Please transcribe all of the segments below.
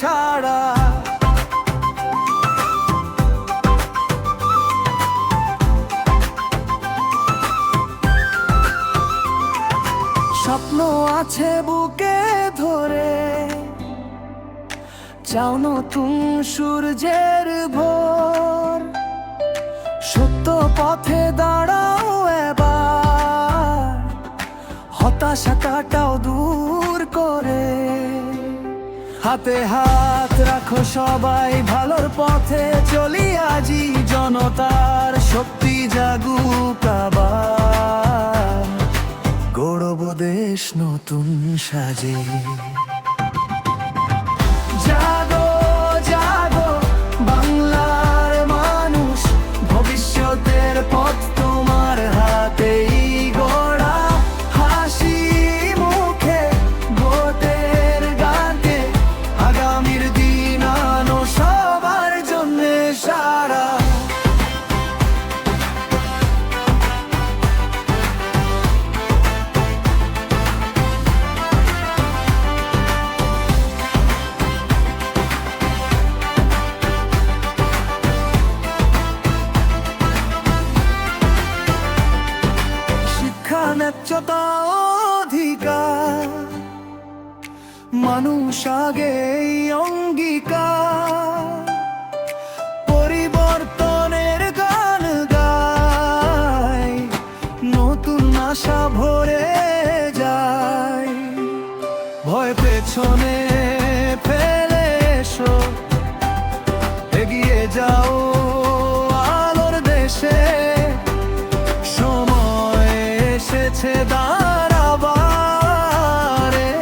সারা। স্বপ্ন আছে বুকে ধরে, চাও নতুন সূর্যের ভোর। সত্য পথে দাঁড়াও এবার হতাশা কাটাও দূর। হাতে হাত রাখো সবাই, ভালোর পথে চলি আজি জনতার শক্তি জাগুক আবার। গৌরব দেশ নতুন সাজে। অধিকার। মানুষ আগে অঙ্গীকার। পরিবর্তনের গান গায়, নতুন আশা ভরে যায়। ভয় পেছনে ফেলে এগিয়ে যাও। এসেছে দাঁড়াবার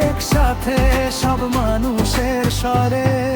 একসাথে সব মানুষের স্বরে।